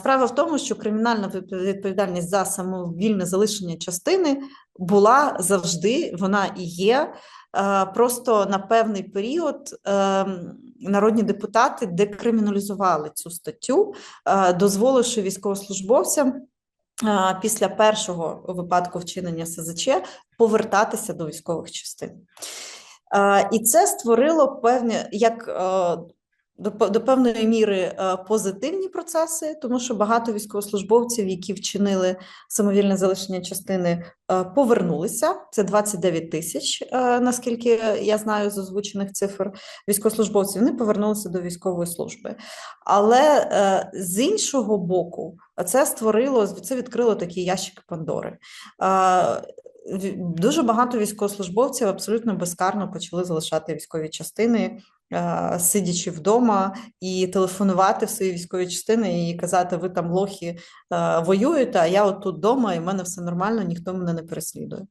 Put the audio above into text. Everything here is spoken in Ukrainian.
Справа в тому, що кримінальна відповідальність за самовільне залишення частини була завжди, вона і є. Е, Просто на певний період е, народні депутати декриміналізували цю статтю, е, дозволивши військовослужбовцям після першого випадку вчинення СЗЧ повертатися до військових частин. І це створило певні як до, до певної міри е, позитивні процеси, тому що багато військовослужбовців, які вчинили самовільне залишення частини, е, повернулися. Це 29 тисяч, е, наскільки я знаю з озвучених цифр військовослужбовців. Вони повернулися до військової служби. Але з іншого боку, це створило це відкрило такі ящики Пандори. Дуже багато військовослужбовців абсолютно безкарно почали залишати військові частини, сидячи вдома, і телефонувати в свої військові частини і казати: ви там лохи воюєте, а я от тут вдома, і в мене все нормально, ніхто мене не переслідує.